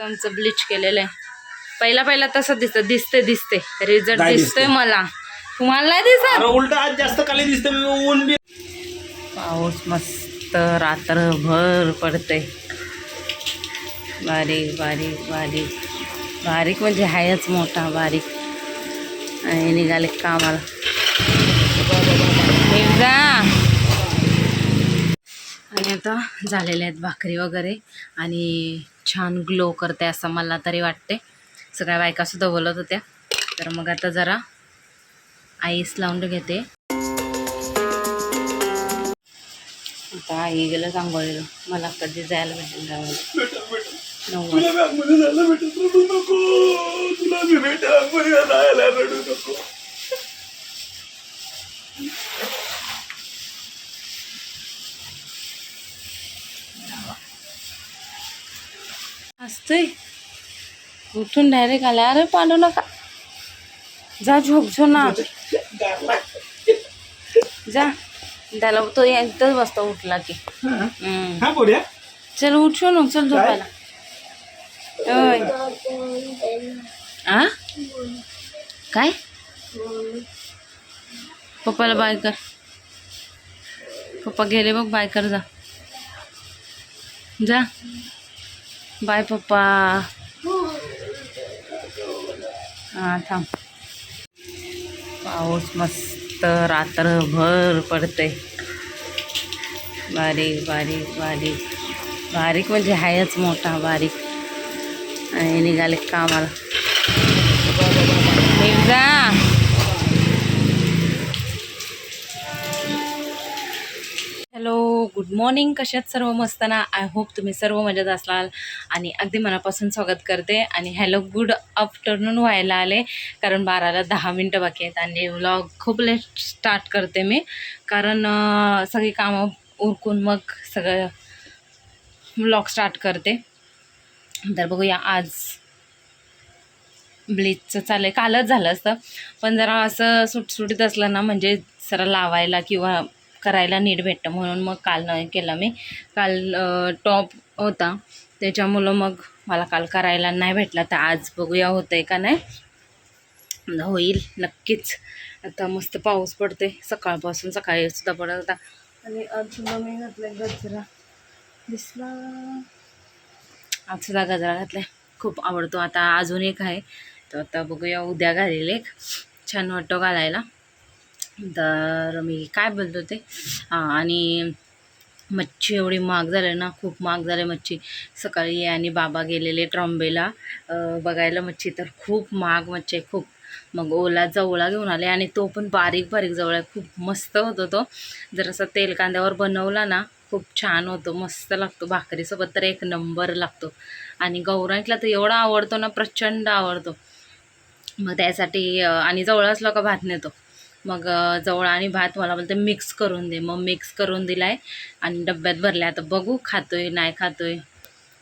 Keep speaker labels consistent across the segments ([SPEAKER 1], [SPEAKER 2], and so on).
[SPEAKER 1] आमचं ब्लीच केलेलं आहे. पहिला पहिला तसं दिसत दिसते दिसते रिझल्ट दिसतोय? मला. तुम्हाला नाही दिसत?
[SPEAKER 2] अरे उलट आज जास्त काली दिसतं मी ऊन बी
[SPEAKER 1] पाऊस मस्त रात्रभर पडते बारीक बारीक बारीक. बारीक म्हणजे हायच मोठा बारीक. आणि निघाले कामाला. निघा. आणि आता झालेले आहेत भाकरी वगैरे आणि छान ग्लो करते असं मला तरी वाटते. सगळ्या बायकासुद्धा बोलत होत्या. तर मग आता जरा आईस लावून घेते. आता आई गेलं सांगोळीला मला कधी जायला भेटेल गावाला नऊ असतंय. उठून डायरेक्ट आले अरे पाडू नका. जा झोपझो ना. जा. त्याला तो एकदाच वाजता उठला की.
[SPEAKER 2] हा
[SPEAKER 1] चल उठू ना चल झोपायला. आ? काय? पप्पाला बाय कर. पप्पा गेले बघ बाय कर जा. जा. बाय पप्पा. हा थांब. पाऊस मस्त रात्रभर पडते बारीक बारीक बारीक. बारीक म्हणजे हायच मोठा बारीक. आणि निघाले कामाला. Good morning. कशात सर्व मस्त ना? आय होप तुम्ही सर्व मजेत असलाल आणि अगदी मनापासून स्वागत करते. आणि हॅलो गुड आफ्टरनून व्हायला आले कारण बाराला दहा मिनटं बाकी आहेत. आणि व्लॉग खूप लेट स्टार्ट करते मी. कारण सगळी कामं उरकून मग सगळं व्लॉग स्टार्ट करते. तर बघूया आज ब्लीचचं चाललं कालच झालं असतं. पण जरा असं सुटसुटीत असलं ना म्हणजे जरा लावायला किंवा करायला नीट भेटतं म्हणून मग काल नाही केलं मी. काल टॉप होता. त्याच्यामुळं मग मला काल करायला नाही भेटला. तर आज बघूया होतं आहे का नाही. होईल नक्कीच. आता मस्त पाऊस पडते सकाळपासून सकाळी सुद्धा पडत होता. आणि आज सुद्धा मी घातलं गजरा. दिसला. आज सुद्धा गजरा घातलाय. खूप आवडतो. आता अजून एक आहे. तर आता बघूया उद्या घालेल एक. छान वाटतो घालायला. तर मी काय बोलतो ते? आणि मच्छी एवढी महाग झाली ना खूप महाग झाली मच्छी. सकाळी आणि बाबा गेलेले ट्रॉम्बेला. बघायला मच्छी तर खूप महाग मच्छी आहे खूप. मग ओला जवळा घेऊन आले आणि तो पण बारीक बारीक जवळ आहे खूप मस्त होतो तो. जर असं तेल कांद्यावर बनवला ना खूप छान होतो मस्त लागतो. भाकरीसोबत तर एक नंबर लागतो. आणि गौराईतला तर एवढा आवडतो ना प्रचंड आवडतो. मग त्यासाठी आणि जवळ असला का भात नेतो. मग जवळ आणि भात मला बोलते मिक्स करून दे. मग मिक्स करून दिलाय आणि डब्यात भरले आता बघू खातोय नाही खातोय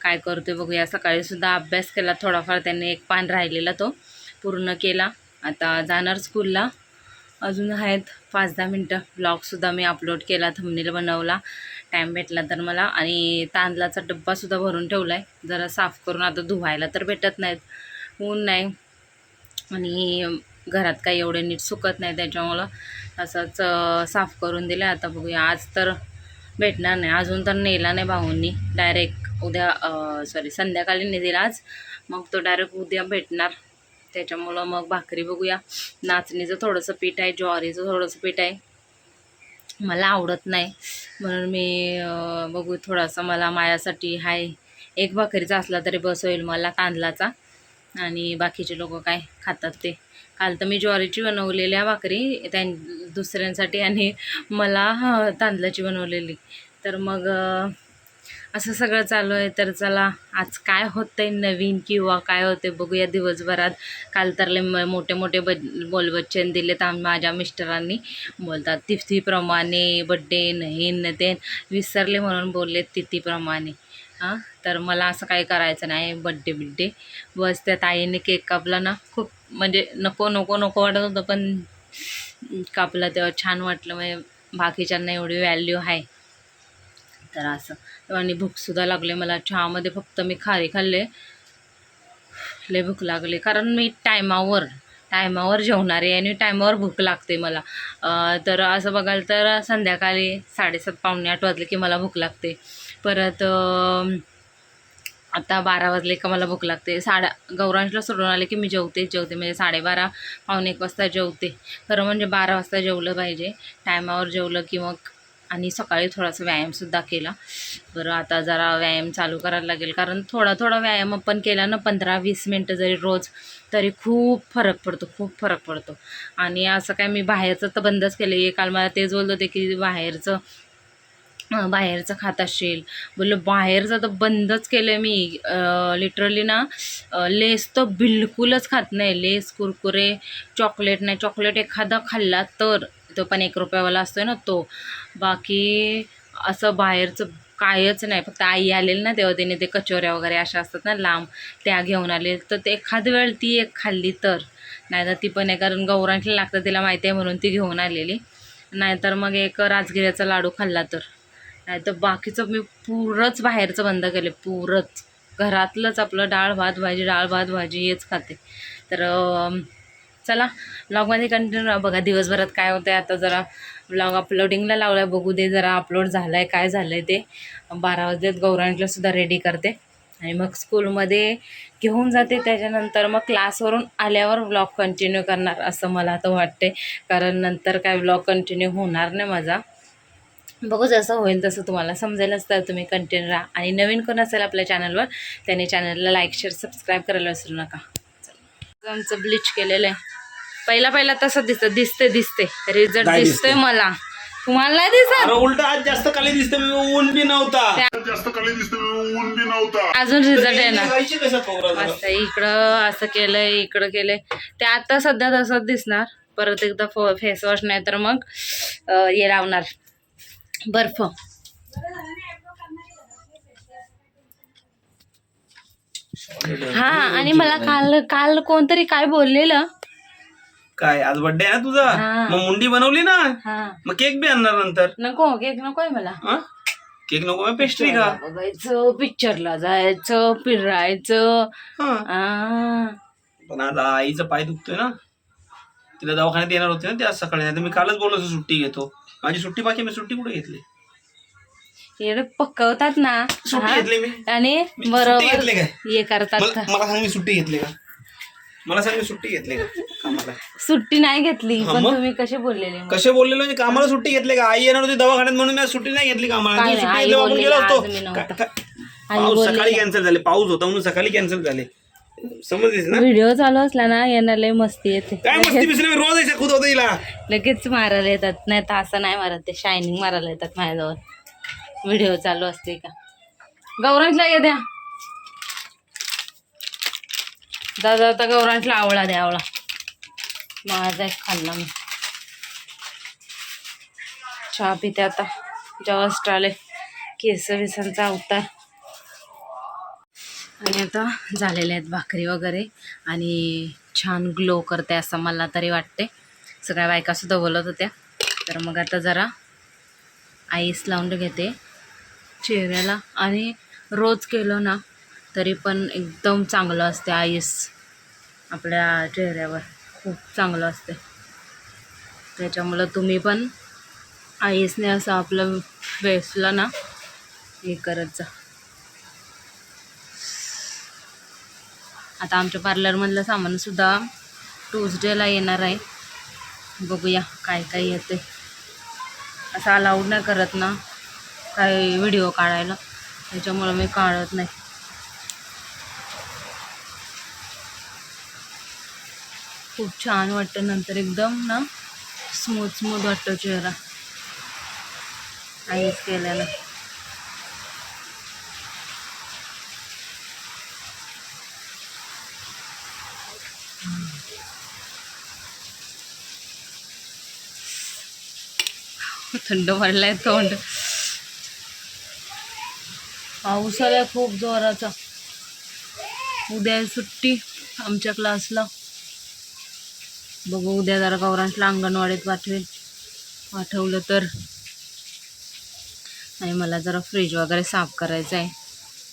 [SPEAKER 1] काय करतोय बघूया. सकाळी सुद्धा अभ्यास केला थोडाफार त्यांनी एक पान राहिलेला तो पूर्ण केला. आता जाणार स्कूलला अजून आहेत पाच दहा मिनटं. ब्लॉगसुद्धा मी अपलोड केला थंबनेल बनवला टाईम भेटला तर मला. आणि तांदळाचा डब्बासुद्धा भरून ठेवला आहे जरा साफ करून आता धुवायला तर भेटत नाहीत. ऊन नाही. आणि घरात काही एवढे नीट सुकत नाही त्याच्यामुळं असंच साफ करून दिलं आता बघूया आज तर भेटणार नाही. अजून तर नेला नाही भाऊंनी. डायरेक्ट उद्या सॉरी संध्याकाळी नेतील आज. मग तो डायरेक्ट उद्या भेटणार. त्याच्यामुळं मग भाकरी बघूया. नाचणीचं थोडंसं पीठ आहे ज्वारीचं थोडंसं पीठ आहे. मला आवडत नाही. म्हणून मी बघू थोडासा मला माझ्यासाठी हाय. एक भाकरीचा असला तरी बस होईल मला तांदळाचा आणि बाकीचे लोक काय खातात ते. काल तर मी ज्वारीची बनवलेल्या भाकरी त्यां दुसऱ्यांसाठी आणि मला तांदळाची बनवलेली. तर मग असं सगळं चालू आहे. तर चला आज काय होतं आहे नवीन किंवा काय होते बघूया दिवसभरात. काल तर म- मोठे मोठे ब बोलबच्चन दिलेत आम माझ्या मिस्टरांनी. बोलतात तिथीप्रमाणे बड्डे नहीन ते विसरले म्हणून बोलले तिथीप्रमाणे. हां तर मला असं काही करायचं नाही बड्डे बिड्डे. बस त्या ताईने केक कापला ना खूप म्हणजे नको नको नको वाटत होतं पण कापला तेव्हा छान वाटलं म्हणजे बाकीच्यांना एवढी व्हॅल्यू आहे. तर असं. आणि भूकसुद्धा लागले मला चहामध्ये फक्त मी खारी खाल्ले. लय भूक लागली कारण मी टायमावर टायमावर जेवणारे आणि टायमावर भूक लागते मला. तर असं बघाल तर संध्याकाळी साडेसात पावणे आठ वाजले की मला भूक लागते. परत आता बारा वाजले का मला भूक लागते. साडा गौरांशला सोडून आले की मी जेवतेच जेवते. म्हणजे साडेबारा पावणे एक वाजता जेवते. खरं म्हणजे बारा वाजता जेवलं पाहिजे. टायमावर जेवलं की मग आणि सकाळी थोडासा व्यायामसुद्धा केला. बरं आता जरा व्यायाम चालू करायला लागेल. कारण थोडा थोडा व्यायाम आपण केला ना पंधरा वीस मिनटं जरी रोज तरी खूप फरक पडतो खूप फरक पडतो. आणि असं काय मी बाहेरचं तर बंदच केलं आहे काल मला तेच बोलत होते की बाहेरचं बाहेरचं खात असशील बोललं बाहेरचं तर बंदच केलं आहे मी लिटरली ना लेस तर बिलकुलच खात नाही. लेस कुरकुरे चॉकलेट नाही. चॉकलेट एखादा खाल्ला तर तो पण एक रुपयावाला असतो ना तो. बाकी असं बाहेरचं कायच नाही. फक्त आई आलेली ना तेव्हा तिने ते कचोऱ्या वगैरे अशा असतात ना लांब त्या घेऊन आले. तर ते एखाद वेळ ती एक खाल्ली तर. नाही तर ती पण आहे कारण गौरांशला लागतं तिला माहिती आहे म्हणून ती घेऊन आलेली. नाहीतर मग एक राजगिऱ्याचा लाडू खाल्ला तर. नाही तर बाकीचं मी पुरंच बाहेरचं बंद केलं पुरंच. घरातलंच आपलं डाळ भात भाजी डाळ भात भाजी हेच खाते. तर चला ब्लॉगमध्ये कंटिन्यू बघा दिवसभरात काय होतं आहे आता जरा ब्लॉग अपलोडिंगला लावला आहे बघू दे जरा अपलोड झालं आहे काय झालं आहे ते. बारा वाजलेत गौरांशला सुद्धा रेडी करते. आणि मग स्कूलमध्ये घेऊन जाते त्याच्यानंतर मग क्लासवरून आल्यावर ब्लॉग कंटिन्यू करणार असं मला आता वाटते कारण नंतर काय ब्लॉग कंटिन्यू होणार नाही माझा. बघू जसं होईल तसं तुम्हाला समजेलच तर तुम्ही कंटिन्यू राहा. आणि नवीन कोण असेल आपल्या चॅनलवर त्याने चॅनलला लाईक शेअर सबस्क्राईब करायला विसरू नका. आमचं ब्लीच केलेलं आहे. पहिला पहिला तसं दिसतं दिसते दिसते रिझल्ट दिसतोय? मला. तुम्हाला नाही दिसत?
[SPEAKER 2] अरे उलट आज जास्त काली दिसते मी ऊन बी नव्हता.
[SPEAKER 3] जास्त दिसतो ऊन बी नव्हता.
[SPEAKER 1] अजून रिझल्ट येणार? मस्त इकडं असं केलंय इकडं केलंय. ते आता सध्या तसंच दिसणार. परत एकदा फो फेसवॉश नाही तर मग हे लावणार. बर्फ. हा आणि मला काल काल कोणतरी काय बोललेलं?
[SPEAKER 2] काय आज बर्थडे आहे ना तुझा. मग मुंडी बनवली ना? मग केक बी आणणार नंतर.
[SPEAKER 1] नको केक नकोय मला.
[SPEAKER 2] हा? केक नको पेस्ट्री का?
[SPEAKER 1] बघायचं पिक्चरला जायचं फिरायचं.
[SPEAKER 2] हा. पण आज आईचा पाय दुखतोय ना. तिला दवाखान्यात येणार होते ना ते आज सकाळी. नाही मी कालच बोललो सुट्टी घेतो. माझी सुट्टी बाकी मी सुट्टी कुठे घेतली?
[SPEAKER 1] एवढे पकवतात ना.
[SPEAKER 2] सुट्टी
[SPEAKER 1] हा.
[SPEAKER 2] घेतली मी.
[SPEAKER 1] आणि
[SPEAKER 2] मी सुट्टी
[SPEAKER 1] बरोबर
[SPEAKER 2] घेतली काय?
[SPEAKER 1] हे करतात
[SPEAKER 2] मला मला सांग मी सुट्टी घेतली का? मला सांग मी सुट्टी घेतली का? कामाला.
[SPEAKER 1] सुट्टी नाही घेतली
[SPEAKER 2] हा,
[SPEAKER 1] पण
[SPEAKER 2] मग?
[SPEAKER 1] तुम्ही कसे बोललेले मग?
[SPEAKER 2] कसे बोललेलो म्हणजे कामाला सुट्टी घेतली का? आई येणार होती दवाखान्यात म्हणून मी सुट्टी नाही घेतली कामाला.
[SPEAKER 1] काय
[SPEAKER 2] ती
[SPEAKER 1] नाही,
[SPEAKER 2] सुट्टी
[SPEAKER 1] आई
[SPEAKER 2] घेतली आपण
[SPEAKER 1] बोलली,
[SPEAKER 2] गेलो
[SPEAKER 1] आज मी
[SPEAKER 2] असतो
[SPEAKER 1] नव्हता.
[SPEAKER 2] का- का-
[SPEAKER 1] आई
[SPEAKER 2] पाऊस
[SPEAKER 1] बोलली.
[SPEAKER 2] सकाळी कॅन्सल झाले. पाऊस होता म्हणून सकाळी कॅन्सल झाले. समजलीस ना?
[SPEAKER 1] व्हिडिओ चालू असला ना यांना लय मस्ती येते.
[SPEAKER 2] काय मस्ती बिस्ती मी रोज आहे खुद होतं हिला.
[SPEAKER 1] लगेच मारायला येतात. नाही तर असं नाही मारत ते शायनिंग मारायला येतात माझ्याजवळ. व्हिडिओ चालू असते का? गौरांशला ये द्या. दादा आता गौरांशला आवळा द्या आवळा. माझा एक खाल्ला मी. चहा पिते आता. जवळ आले. केस विसांचा अवतार आणि आता झालेले आहेत भाकरी वगैरे आणि छान ग्लो करते असं मला तरी वाटते. सगळ्या बायकासुद्धा बोलत होत्या. तर मग आता जरा आईस लावून घेते चेहऱ्याला. आणि रोज केलं ना तरी पण एकदम चांगलं असते आईस. आपल्या चेहऱ्यावर खूप चांगलं असते. त्याच्यामुळं तुम्ही पण आईसने असं आपलं फेसला ना हे करत जा. आता आमच्या पार्लरमधलं सामानसुद्धा ट्यूजडेला येणार आहे. बघूया काय काय येते. असं अलाउड नाही करत ना काय व्हिडिओ काढायला. त्याच्यामुळं मी काढत नाही. खूप छान वाटतं नंतर एकदम ना स्मूथ स्मूथ वाटतो चेहरा. आईस केलेला थंड पडलाय तोंड. पाऊस आलाय खूप जोराचा. उद्या सुट्टी आमच्या क्लासला बघू उद्या जरा गौरांशला अंगणवाडीत पाठवेल पाठवलं तर. आणि मला जरा फ्रीज वगैरे साफ करायचं आहे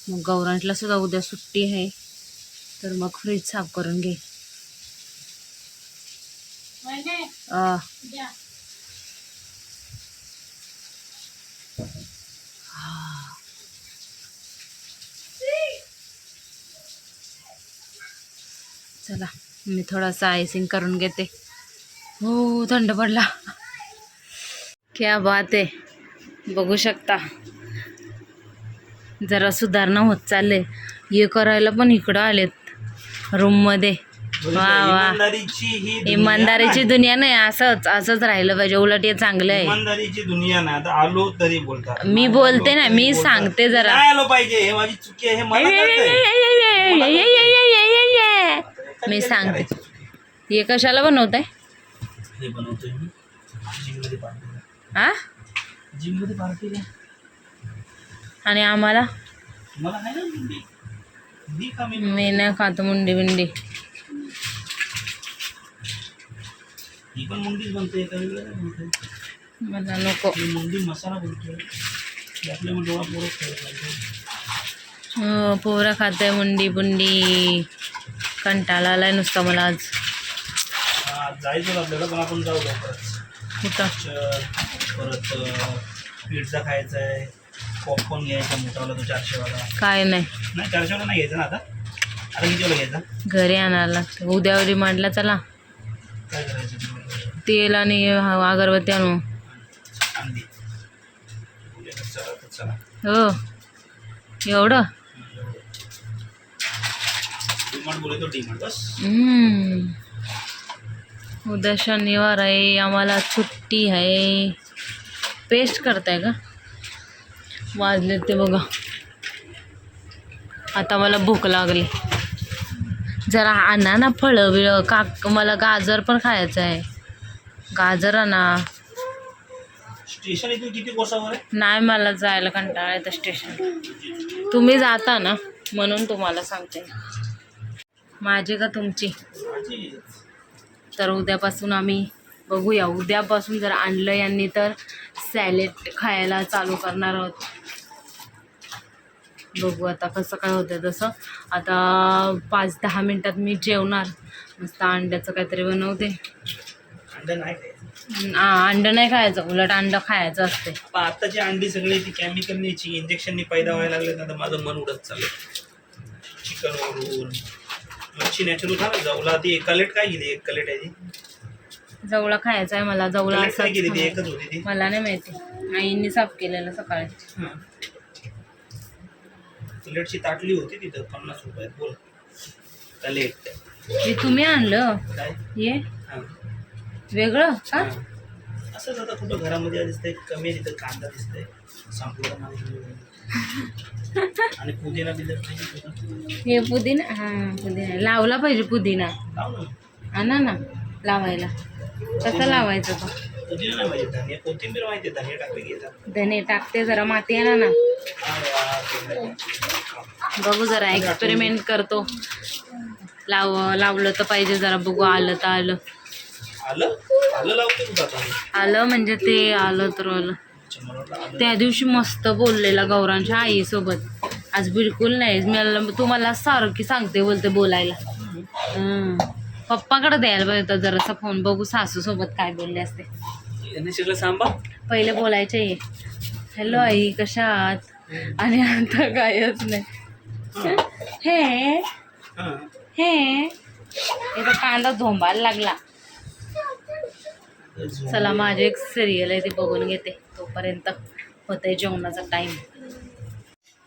[SPEAKER 1] मग गौरांशला सुद्धा उद्या सुट्टी आहे. तर मग फ्रीज साफ करून घे. चला मी थोडासा आयसिंग करून घेते. हो थंड पडला. क्या बात आहे. बघू शकता. जरा सुधारणा होत चालले. हे करायला पण इकडं आलेत. रूममध्ये वा वा.
[SPEAKER 2] इमानदारीची ही दुनिया
[SPEAKER 1] इमानदारीची
[SPEAKER 2] नाही.
[SPEAKER 1] दुनिया नाही असंच असंच राहिलं पाहिजे. उलट हे चांगलं आहे.
[SPEAKER 2] इमानदारीची दुनिया ना आता आलो तरी बोलतात.
[SPEAKER 1] मी बोलते ना, मी. सांगते जरा.
[SPEAKER 2] आलो पाहिजे हे माझी चुकी आहे हे मला कळतंय.
[SPEAKER 1] मी सांगते. हे कशाला बनवत आहे
[SPEAKER 2] हे बनवतोय मी. जिममध्ये पार्टी
[SPEAKER 1] आ?
[SPEAKER 2] जिममध्ये पार्टी
[SPEAKER 1] आणि आम्हाला?
[SPEAKER 2] मला नाही ना मुंडी. दी का मी
[SPEAKER 1] मी नाही खात मुंडी बिंडी.
[SPEAKER 2] ही पण मुंडीच बनते एका वेगळं नाही बनते
[SPEAKER 1] मला नको.
[SPEAKER 2] मुंडी मसाला बनतोय. आपल्या मग डोळा पोरच खेळत पाहिजे
[SPEAKER 1] पोरं खाते मुंडी बुंडी. कंटाळा आलाय नुसता मला आज.
[SPEAKER 2] जायचं आपल्याला पण आपण जाऊ
[SPEAKER 1] कुठं?
[SPEAKER 2] परत पिझ्झा खायचा आहे पॉपकॉर्न घ्यायचा मोठावाला तो चारशेवाला.
[SPEAKER 1] काय नाही.
[SPEAKER 2] नाही चारशेवाला नाही घ्यायचा ना आता? आता कितीवाला घ्यायचा?
[SPEAKER 1] घरी आणायला लागतं. उद्या चला
[SPEAKER 2] काय करायचं तुम्हाला?
[SPEAKER 1] तेल आणि हा- अगरबत्ती आणू. हो. एवढं. उद्या शनिवार आहे आम्हाला सुट्टी आहे. पेस्ट करताय का? वाजले ते बघा. आता मला भूक लागली. जरा आणा ना फळं बिळं का मला गाजर पण खायचं आहे. गाजर आणा
[SPEAKER 2] स्टेशन इथून किती कोसावर
[SPEAKER 1] नाही मला जायला कंटाळा येतं स्टेशन तुम्ही जाता ना म्हणून तुम्हाला सांगते. माझी का तुमची? तर उद्यापासून आम्ही बघूया. उद्यापासून जर आणलं यांनी तर सॅलेड खायला चालू करणार आहोत. बघू आता कसं काय होतं तसं. आता पाच दहा मिनटात मी जेवणार. मस्त अंड्याचं काहीतरी बनवते.
[SPEAKER 2] अंडा नाही खायचं.
[SPEAKER 1] आ, अंडं नाही खायचं उलट अंडं खायचं असते.
[SPEAKER 2] पण आत्ताची अंडी सगळी ती केमिकलनी इंजेक्शननी पैदा व्हायला लागले ना तर माझं मन उडत चाललं चिकन वरून. मच्छी नॅचरल खा ना जाऊला ती एक कलेट काय गेली एक कलेट आहे ती?
[SPEAKER 1] जवळा खायचा आहे मला जवळा
[SPEAKER 2] काय गेली ती? एकच होती ती?
[SPEAKER 1] मला नाही माहिती. आईने साफ केलेलं सकाळी.
[SPEAKER 2] कलेटची ताटली होती तिथं पन्नास रुपयात बोल. कलेट.
[SPEAKER 1] हे तुम्ही आणलं?
[SPEAKER 2] काय?
[SPEAKER 1] हां वेगळं का?
[SPEAKER 2] हां. असंच आता कुठं घरामध्ये दिसतंय कमी आहे तिथं कांदा दिसतंय नाही आणि पुदिना तुला.
[SPEAKER 1] हे पुदिना हा पुदिना. लावला पाहिजे पुदिना. आणा ना लावायला. कसं लावायचं तो?
[SPEAKER 2] पुदिना नाही माहिती धनिया कोथिंबीर माहिती आहे, धनिया टाकले घ्यायचा
[SPEAKER 1] धने टाकते जरा माती आणा ना. बघू जरा एक्सपेरिमेंट करतो. लाव लावलं तर पाहिजे जरा बघू आलं तर आलं.
[SPEAKER 2] आलं? आलं लावते कुठं आता.
[SPEAKER 1] आलं म्हणजे ते आलं तर आलं.
[SPEAKER 2] अच्छा, मला वाटलं आलं.
[SPEAKER 1] त्या दिवशी मस्त बोललेला गौरांच्या आईसोबत. आज बिलकुल नाही. मला तुम्हाला सारखी सांगते बोलते बोलायला. हं. पप्पाकडे द्यायला पाहिजे होता जरासा फोन. बघू सासू सोबत काय बोलले असते.
[SPEAKER 2] यांनी सगळं सांभा
[SPEAKER 1] पहिले बोलायचे हॅलो आई कशा आहात? आणि आता कायच नाही. हे.
[SPEAKER 2] हां?
[SPEAKER 1] हे. इथं कांदा झोंबायला लागला. चला माझी एक सिरियल आहे ती बघून घेते तोपर्यंत होते जेवणाचा टाईम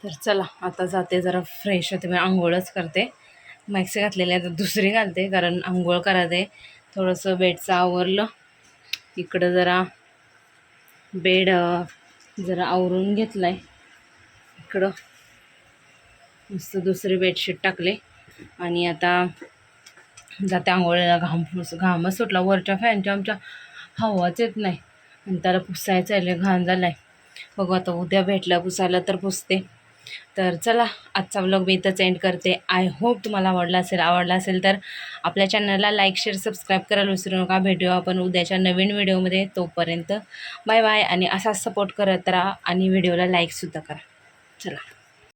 [SPEAKER 1] तर चला आता जाते जरा फ्रेश होते मी आंघोळच करते. मॅक्सी घातलेली आहे आता दुसरी घालते कारण आंघोळ करायचे थोडंसं बेडचं आवरलं. इकडं जरा बेड जरा आवरून घेतला आहे इकडं मस्त दुसरी बेडशीट टाकले. आणि आता जाते आंघोळीला घाम घामच सुटला. वरच्या फॅनच्या आमच्या हवाच येत नाही. आणि त्याला पुसायचं आहे घाण झाला आहे बघू आता उद्या भेटलं पुसायला तर पुसते. तर चला आजचा व्लॉग मी इथंच एंड करते. आय होप तुम्हाला आवडला असेल आवडला असेल तर आपल्या चॅनलला लाईक शेअर सबस्क्राईब करायला विसरू नका. भेटूया आपण उद्याच्या नवीन व्हिडिओमध्ये तोपर्यंत बाय बाय आणि असाच सपोर्ट करत राहा आणि व्हिडिओला लाईकसुद्धा करा. चला.